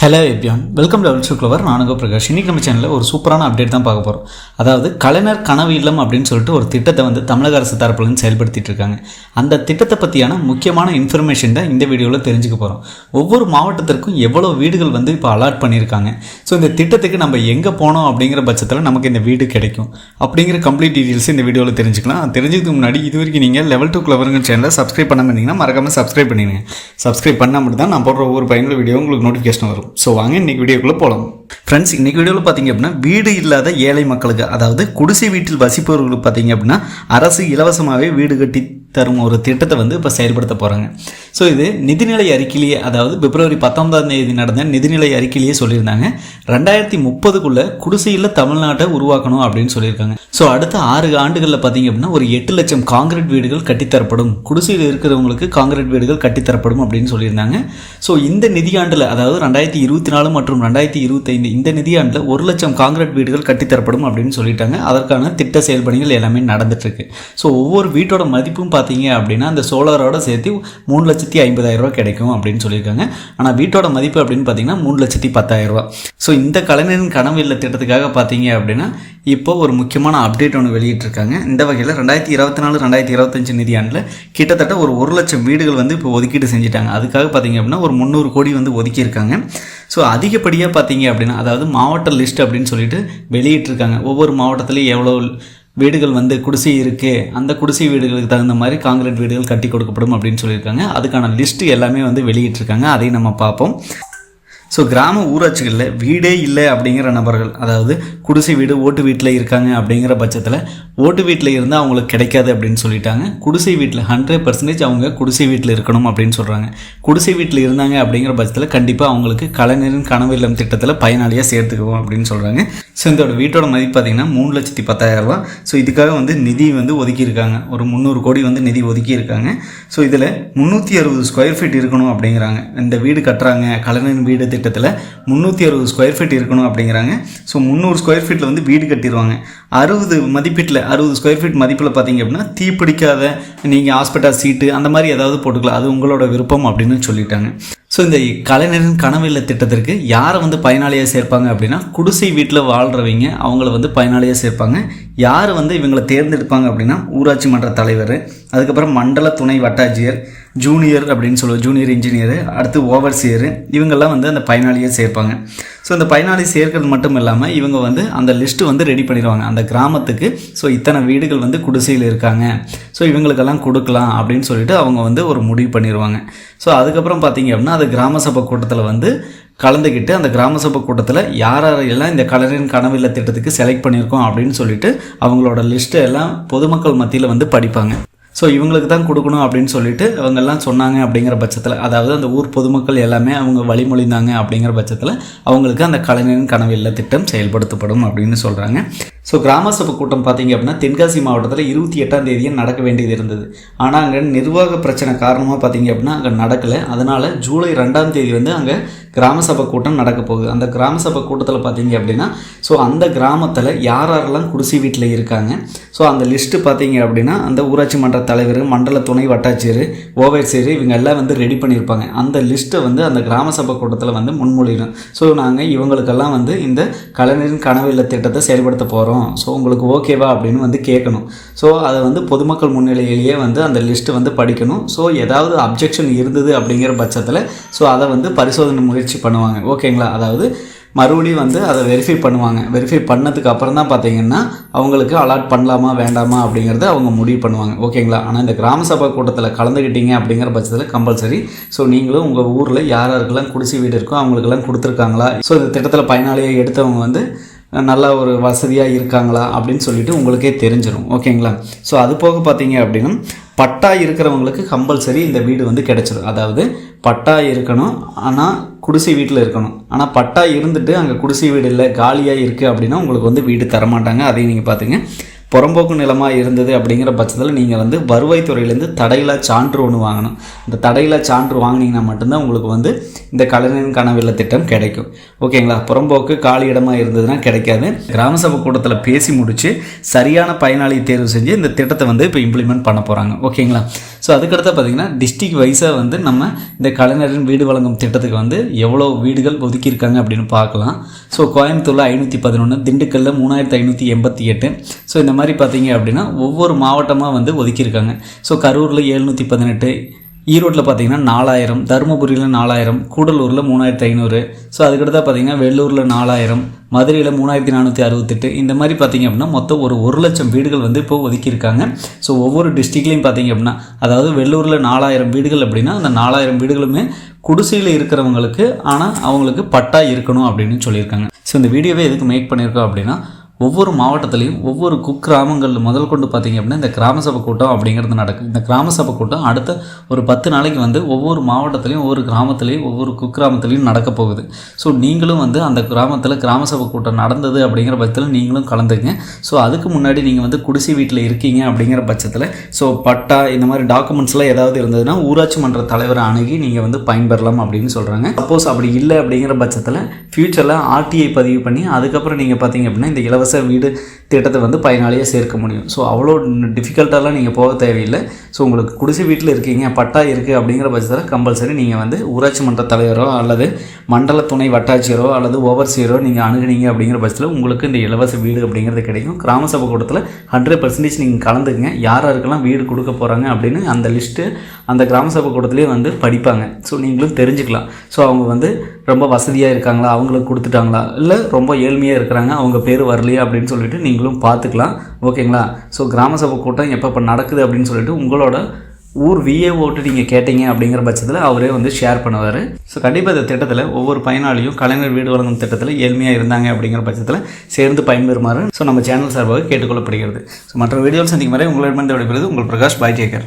Hello எப்யான் welcome double அல்சு clever நானுங்க பிரகாஷ். இன்றைக்கி நம்ம சேனலில் ஒரு சூப்பரான அப்டேட் தான் பார்க்க போகிறோம் அதாவது கலைஞர் கனவு இல்லம் அப்படின்னு சொல்லிட்டு ஒரு திட்டத்தை வந்து தமிழக அரசு தரப்புலேருந்து செயல்படுத்திட்டு இருக்காங்க. அந்த திட்டத்தை பற்றியான முக்கியமான இன்ஃபர்மேஷன் தான் இந்த வீடியோவில் தெரிஞ்சுக்க போகிறோம் ஒவ்வொரு மாவட்டத்திற்கும் எவ்வளோ வீடுகள் வந்து இப்போ அலாட் பண்ணியிருக்காங்க. ஸோ இந்த திட்டத்துக்கு நம்ம எங்கே போனோம் அப்படிங்கிற பட்சத்தில் நமக்கு இந்த வீடு கிடைக்கும். அப்படிங்கிற கம்ப்ளீட் டீட்டெயில்ஸ் இந்த வீடியோவில் தெரிஞ்சுக்கலாம். தெரிஞ்சதுக்கு முன்னாடி இது வரைக்கும் நீங்கள் லெவல் டூ கிளவருங்க சேனலை சப்ஸ்கிரைப் பண்ணாமல் இருந்தீங்கன்னா மறக்காமல் சப்ஸ்கிரைப் பண்ணிடுங்க. சப்ஸ்கிரைப் பண்ணால் மட்டும் தான் நான் போடுற ஒவ்வொரு பயனுள்ள வீடியோ உங்களுக்கு நோட்டிஃபிகேஷன் வரும். ஸோ வாங்க இன்னைக்கு வீடியோக்குள்ளே போகலாம் ஃப்ரெண்ட்ஸ் இன்னைக்கு வீடியோவில் பார்த்தீங்க அப்படின்னா வீடு இல்லாத ஏழை மக்களுக்கு அதாவது குடிசை வீட்டில் வசிப்பவர்களுக்கு பார்த்தீங்க அப்படின்னா அரசு இலவசமாகவே வீடு கட்டி தரும் ஒரு திட்டத்தை வந்து இப்போ செயல்படுத்த போகிறாங்க ஸோ இது நிதிநிலை அறிக்கையிலேயே அதாவது பிப்ரவரி பத்தொன்பதாம் தேதி நடந்த நிதிநிலை அறிக்கையிலேயே சொல்லியிருந்தாங்க. ரெண்டாயிரத்தி முப்பதுக்குள்ளே குடிசையில் தமிழ்நாட்டை உருவாக்கணும் அப்படின்னு சொல்லியிருக்காங்க. ஸோ அடுத்த ஆறு ஆண்டுகளில் பார்த்தீங்க அப்படின்னா ஒரு எட்டு லட்சம் காங்கிரீட் வீடுகள் கட்டித்தரப்படும். குடிசையில் இருக்கிறவங்களுக்கு காங்கிரீட் வீடுகள் கட்டித்தரப்படும் அப்படின்னு சொல்லியிருந்தாங்க. ஸோ இந்த நிதியாண்டில் அதாவது ரெண்டாயிரத்தி இருபத்தி நாலு மற்றும் ரெண்டாயிரத்தி இருபத்தைந்து இந்த நிதியாண்டில் ஒரு லட்சம் காங்கிரீட் வீடுகள் கட்டித்தரப்படும் அப்படின்னு சொல்லிட்டாங்க. அதற்கான திட்ட செயல்பணிகள் எல்லாமே நடந்துட்டு இருக்கு. ஸோ ஒவ்வொரு வீட்டோட மதிப்பும் பார்த்தீங்க அப்படின்னா அந்த சோலாரோட சேர்த்து மூணு லட்சம் லட்சத்தி ஐம்பதாயிரம் கிடைக்கும் அப்படின்னு சொல்லியிருக்காங்க. ஆனால் வீட்டோட மதிப்பு அப்படின்னு பார்த்தீங்கன்னா மூணு லட்சத்தி பத்தாயிரம் ரூபா ஸோ இந்த கலைஞரின் கனவு இல்லை திட்டத்துக்காக பார்த்தீங்க அப்படின்னா இப்போ ஒரு முக்கியமான அப்டேட் ஒன்று வெளியிட்டிருக்காங்க. இந்த வகையில் ரெண்டாயிரத்தி இருபத்தி நாலு ரெண்டாயிரத்தி இருபத்தஞ்சு நிதியாண்டில் கிட்டத்தட்ட ஒரு ஒரு லட்சம் வீடுகள் வந்து இப்போ ஒதுக்கீடு செஞ்சுட்டாங்க. அதுக்காக பார்த்தீங்க அப்படின்னா ஒரு முந்நூறு கோடி வந்து ஒதுக்கியிருக்காங்க. ஸோ அதிகப்படியாக பார்த்தீங்க அப்படின்னா அதாவது மாவட்ட லிஸ்ட் அப்படின்னு சொல்லிட்டு வெளியிட்டிருக்காங்க. ஒவ்வொரு மாவட்டத்துலேயும் எவ்வளோ வீடுகள் வந்து குடிசை இருக்குது அந்த குடிசை வீடுகளுக்கு தகுந்த மாதிரி காங்கிரீட் வீடுகள் கட்டி கொடுக்கப்படும் அப்படின்னு சொல்லியிருக்காங்க. அதுக்கான லிஸ்ட்டு எல்லாமே வந்து வெளியிட்டிருக்காங்க. அதையும் நம்ம பார்ப்போம். ஸோ கிராம ஊராட்சிகளில் வீடே இல்லை அப்படிங்கிற நபர்கள் அதாவது குடிசை வீடு ஓட்டு வீட்டில் இருக்காங்க அப்படிங்கிற பட்சத்தில் ஓட்டு வீட்டில் இருந்தால் அவங்களுக்கு கிடைக்காது அப்படின்னு சொல்லிட்டாங்க. குடிசை வீட்டில் ஹண்ட்ரட் பர்சன்டேஜ் அவங்க குடிசை வீட்டில் இருக்கணும் அப்படின்னு சொல்கிறாங்க குடிசை வீட்டில் இருந்தாங்க அப்படிங்கிற பட்சத்தில் கண்டிப்பாக அவங்களுக்கு கலைஞரின் கனவு இல்லம் திட்டத்தில் பயனாளியாக சேர்த்துக்குவோம் அப்படின்னு சொல்கிறாங்க ஸோ இதோட வீட்டோட மதிப்பு பார்த்தீங்கன்னா மூணு லட்சத்தி பத்தாயிரம் ரூபா ஸோ இதுக்காக வந்து நிதி வந்து ஒதுக்கியிருக்காங்க. ஒரு முந்நூறு கோடி வந்து நிதி ஒதுக்கியிருக்காங்க. ஸோ இதில் முந்நூற்றி அறுபது ஸ்கொயர் ஃபீட் இருக்கணும் அப்படிங்கிறாங்க. இந்த வீடு கட்டுறாங்க கலைஞரின் வீடு திட்டத்தில் முந்நூற்றி அறுபது ஸ்கொயர் ஃபீட் இருக்கணும் அப்படிங்கிறாங்க. ஸோ முந்நூறு ஸ்கொயர் ஃபீட்டில் வந்து வீடு கட்டிடுவாங்க அறுபது மதிப்பீட்டில் அறுபது ஸ்கொயர் ஃபீட் மதிப்பில் பார்த்தீங்க அப்படின்னா தீ பிடிக்காத நீங்கள் ஹாஸ்பிட்டல் சீட்டு அந்த மாதிரி ஏதாவது போட்டுக்கலாம். அது உங்களோட விருப்பம் அப்படின்னு சொல்லிட்டாங்க. ஸோ இந்த கலைஞரின் கனவு இல்ல திட்டத்திற்கு யாரை வந்து பயனாளியாக சேர்ப்பாங்க அப்படின்னா குடிசை வீட்டில் வாழ்கிறவங்க அவங்கள வந்து பயனாளியாக சேர்ப்பாங்க. யார் வந்து இவங்களை தேர்ந்தெடுப்பாங்க அப்படின்னா ஊராட்சி மன்ற தலைவர் அதுக்கப்புறம் மண்டல துணை வட்டாட்சியர் ஜூனியர் அப்படின்னு சொல்லுவோம் ஜூனியர் இன்ஜினியர் அடுத்து ஓவர்சியர் இவங்கெல்லாம் வந்து அந்த பயனாளியாக சேர்ப்பாங்க. ஸோ இந்த பயனாளி சேர்க்கிறது மட்டும் இல்லாமல் இவங்க வந்து அந்த லிஸ்ட்டு வந்து ரெடி பண்ணிடுவாங்க. அந்த கிராமத்துக்கு. ஸோ இத்தனை வீடுகள் வந்து குடிசையில் இருக்காங்க. ஸோ இவங்களுக்கெல்லாம் கொடுக்கலாம் அப்படின்னு சொல்லிட்டு அவங்க வந்து ஒரு முடிவு பண்ணிடுவாங்க. ஸோ அதுக்கப்புறம் பார்த்தீங்க அப்படின்னா அது கிராம சபை கூட்டத்தில் வந்து கலந்துக்கிட்டு அந்த கிராம சபை கூட்டத்தில் யார் யாரெல்லாம் இந்த கலரின் கனவில்லை திட்டத்துக்கு செலக்ட் பண்ணியிருக்கோம் அப்படின்னு சொல்லிட்டு அவங்களோட லிஸ்ட்டை எல்லாம் பொதுமக்கள் மத்தியில் வந்து படிப்பாங்க. ஸோ இவங்களுக்கு தான் கொடுக்கணும் அப்படின்னு சொல்லிட்டு அவங்கெல்லாம் சொன்னாங்க அப்படிங்கிற பட்சத்தில் அதாவது அந்த ஊர் பொதுமக்கள் எல்லாமே அவங்க வழிமொழிந்தாங்க அப்படிங்கிற பட்சத்தில் அவங்களுக்கு அந்த கலைஞரின் கனவு இல்ல திட்டம் செயல்படுத்தப்படும் அப்படின்னு சொல்கிறாங்க ஸோ கிராம சபை கூட்டம் பார்த்தீங்க அப்படின்னா தென்காசி மாவட்டத்தில் இருபத்தி எட்டாம் தேதியும் நடக்க வேண்டியது இருந்தது. ஆனால் அங்கே நிர்வாக பிரச்சனை காரணமாக பார்த்தீங்க அப்படின்னா அங்கே நடக்கலை. அதனால் ஜூலை ரெண்டாம் தேதி வந்து அங்கே கிராம சபை கூட்டம் நடக்க போகுது. அந்த கிராம சபை கூட்டத்தில் பார்த்தீங்க அப்படின்னா ஸோ அந்த கிராமத்தில் யார் யாரெல்லாம் குடிசை வீட்டில் இருக்காங்க ஸோ அந்த லிஸ்ட்டு பார்த்தீங்க அப்படின்னா அந்த ஊராட்சி மன்ற தலைவர் மண்டல துணை வட்டாட்சியர் ஓவைசியர் இவங்க எல்லாம் வந்து ரெடி பண்ணியிருப்பாங்க. அந்த லிஸ்ட்டை வந்து அந்த கிராம சபை கூட்டத்தில் வந்து முன்மொழியிடும் ஸோ நாங்கள் இவங்களுக்கெல்லாம் வந்து இந்த கலைஞரின் கனவு இல்ல திட்டத்தை செயல்படுத்த போகிறோம் ஸோ உங்களுக்கு ஓகேவா அப்படின்னு வந்து கேட்கணும். ஸோ அதை வந்து பொதுமக்கள் முன்னிலையிலேயே வந்து அந்த லிஸ்ட்டு வந்து படிக்கணும். ஸோ ஏதாவது அப்ஜெக்ஷன் இருந்தது அப்படிங்கிற பட்சத்தில் ஸோ அதை வந்து பரிசோதனை முயற்சி பண்ணுவாங்க. ஓகேங்களா அதாவது மறுபடியும் வந்து அதை வெரிஃபை பண்ணுவாங்க. வெரிஃபை பண்ணதுக்கு அப்புறம் தான் பார்த்தீங்கன்னா அவங்களுக்கு அலாட் பண்ணலாமா வேண்டாமா அப்படிங்கிறத அவங்க முடிவு பண்ணுவாங்க. ஓகேங்களா ஆனால் இந்த கிராம சபை கூட்டத்தில் கலந்துக்கிட்டீங்க அப்படிங்கிற பட்சத்தில் கம்பல்சரி ஸோ நீங்களும் உங்கள் ஊரில் யார் யாருக்கெல்லாம் குடிசை வீடு இருக்கோ அவங்களுக்கெல்லாம் கொடுத்துருக்காங்களா? ஸோ இந்த திட்டத்தில் பயனாளியாக எடுத்தவங்க வந்து நல்ல ஒரு வசதியாக இருக்காங்களா அப்படின்னு சொல்லிட்டு உங்களுக்கே தெரிஞ்சிடும் ஓகேங்களா ஸோ அது போக பார்த்தீங்க அப்படின்னா பட்டா இருக்கிறவங்களுக்கு கம்பல்சரி இந்த வீடு வந்து கிடைச்சிடும் அதாவது பட்டா இருக்கணும் ஆனால் குடிசை வீட்டில் இருக்கணும். ஆனால் பட்டா இருந்துட்டு அங்கே குடிசை வீடு இல்லை காலியாக இருக்குது அப்படின்னா உங்களுக்கு வந்து வீடு தரமாட்டாங்க. அதையும் நீங்கள் பார்த்துங்க புறம்போக்கு நிலமாக இருந்தது அப்படிங்கிற பட்சத்தில் நீங்கள் வந்து வருவாய்த்துறையிலேருந்து தடையில்லா சான்று ஒன்று வாங்கணும். இந்த தடையில்லா சான்று வாங்கினீங்கன்னா மட்டும்தான் உங்களுக்கு வந்து இந்த கலைஞரின் கனவில்ல திட்டம் கிடைக்கும். ஓகேங்களா? புறம்போக்கு காலி இடமாக இருந்ததுன்னா கிடைக்காது. கிராம சபை கூட்டத்தில் பேசி முடித்து சரியான பயனாளி தேர்வு செஞ்சு இந்த திட்டத்தை வந்து இப்போ இம்ப்ளிமெண்ட் பண்ண போகிறாங்க ஓகேங்களா? ஸோ அதுக்கடுத்து பார்த்தீங்கன்னா டிஸ்ட்ரிக்ட் வைஸாக வந்து நம்ம இந்த கலைஞரின் வீடு வழங்கும் திட்டத்துக்கு வந்து எவ்வளோ வீடுகள் ஒதுக்கியிருக்காங்க அப்படின்னு பார்க்கலாம். ஸோ கோயம்புத்தூரில் ஐநூற்றி பதினொன்று திண்டுக்கல்லில் மூணாயிரத்தி ஐநூற்றி எண்பத்தி எட்டு. ஸோ இந்த மாதிரி பார்த்தீங்க அப்படின்னா ஒவ்வொரு மாவட்டமாக வந்து ஒதுக்கியிருக்காங்க. ஸோ கரூரில் எழுநூற்றி பதினெட்டு ஈரோட்டில் பார்த்தீங்கன்னா நாலாயிரம் தருமபுரியில் நாலாயிரம் கூடலூரில் மூணாயிரத்தி ஐநூறு ஸோ அதுக்கடுத்தா பார்த்தீங்கன்னா வெள்ளூரில் நாலாயிரம் மதுரையில் மூணாயிரத்தி நானூற்றி அறுபத்தெட்டு இந்த மாதிரி பார்த்தீங்க அப்படின்னா மொத்தம் ஒரு ஒரு லட்சம் வீடுகள் வந்து இப்போ ஒதுக்கியிருக்காங்க. ஸோ ஒவ்வொரு டிஸ்ட்ரிக்ட்லையும் பார்த்தீங்க அப்படின்னா அதாவது வெள்ளூரில் நாலாயிரம் வீடுகள் அப்படின்னா அந்த நாலாயிரம் வீடுகளுமே குடிசையில் இருக்கிறவங்களுக்கு ஆனால் அவங்களுக்கு பட்டா இருக்கணும் அப்படின்னு சொல்லியிருக்காங்க. ஸோ இந்த வீடியோவை எதுக்கு மேக் பண்ணியிருக்கோம் அப்படின்னா ஒவ்வொரு மாவட்டத்திலையும் ஒவ்வொரு குக்கிராமங்கள் முதல் கொண்டு பார்த்தீங்க அப்படின்னா இந்த கிராம சபை கூட்டம் அப்படிங்கிறது நடக்கும் இந்த கிராம சபை கூட்டம் அடுத்த ஒரு பத்து நாளைக்கு வந்து ஒவ்வொரு மாவட்டத்திலையும் ஒவ்வொரு கிராமத்துலேயும் ஒவ்வொரு குக்கிராமத்துலேயும் நடக்க போகுது. ஸோ நீங்களும் வந்து அந்த கிராமத்தில் கிராம சபை கூட்டம் நடந்தது அப்படிங்கிற பட்சத்தில் நீங்களும் கலந்துங்க ஸோ அதுக்கு முன்னாடி நீங்கள் வந்து குடிசை வீட்டில் இருக்கீங்க அப்படிங்கிற பட்சத்தில் ஸோ பட்டா இந்த மாதிரி டாக்குமெண்ட்ஸ்லாம் ஏதாவது இருந்ததுன்னா ஊராட்சி மன்ற தலைவரை அணுகி நீங்கள் வந்து பயன்பெறலாம் அப்படின்னு சொல்கிறாங்க சப்போஸ் அப்படி இல்லை அப்படிங்கிற பட்சத்தில் ஃப்யூச்சரில் ஆர்டிஐ பதிவு பண்ணி அதுக்கப்புறம் நீங்கள் பார்த்தீங்க அப்படின்னா இந்த இலவச வீடு திட்டத்தை வந்து பயனாளியாக சேர்க்க முடியும். ஸோ அவ்வளோ டிஃபிகல்ட்டாலாம் நீங்கள் போக தேவையில்லை. ஸோ உங்களுக்கு குடிசை வீட்டில் இருக்கீங்க பட்டா இருக்குது அப்படிங்கிற பட்சத்தில் கம்பல்சரி நீங்கள் வந்து ஊராட்சி மன்ற தலைவரோ அல்லது மண்டல துணை வட்டாட்சியரோ அல்லது ஓவர்சியரோ நீங்கள் அணுகுனீங்க அப்படிங்கிற பட்சத்தில் உங்களுக்கு இந்த இலவச வீடு அப்படிங்கிறது கிடைக்கும். கிராம சபை கூட்டத்தில் ஹண்ட்ரட் பர்சன்டேஜ் நீங்கள் கலந்துங்க யார் யாருக்கெல்லாம் வீடு கொடுக்க போகிறாங்க அப்படின்னு அந்த லிஸ்ட்டு அந்த கிராம சபை கூட்டத்திலே வந்து படிப்பாங்க. ஸோ நீங்களும் தெரிஞ்சுக்கலாம். ஸோ அவங்க வந்து ரொம்ப வசதியாக இருக்காங்களா? அவங்களுக்கு கொடுத்துட்டாங்களா? இல்லை ரொம்ப ஏழ்மையாக இருக்கிறாங்க? அவங்க பேர் வரலையா? அப்படின்னு சொல்லிட்டு நீங்களும் பார்த்துக்கலாம். ஓகேங்களா? ஸோ கிராம சபை கூட்டம் எப்போ இப்போ நடக்குது அப்படின்னு சொல்லிட்டு உங்களோட ஊர் விஏ ஓட்டு நீங்கள் கேட்டீங்க அப்படிங்கிற பட்சத்தில் அவரே வந்து ஷேர் பண்ணுவார். ஸோ கண்டிப்பாக இந்த திட்டத்தில் ஒவ்வொரு பயனாளியும் கலைஞர் வீடு வழங்கும் திட்டத்தில் ஏழ்மையாக இருந்தாங்க அப்படிங்கிற பட்சத்தில் சேர்ந்து பயன்பெறுமாறு. ஸோ நம்ம சேனல் சார்பாக கேட்டுக்கொள்ளப்படுகிறது. ஸோ மற்ற வீடியோவில் சந்திக்கும் வரை உங்களிடமிருந்து விடைபெறுவது உங்கள் பிரகாஷ் பாய் டேக்கர்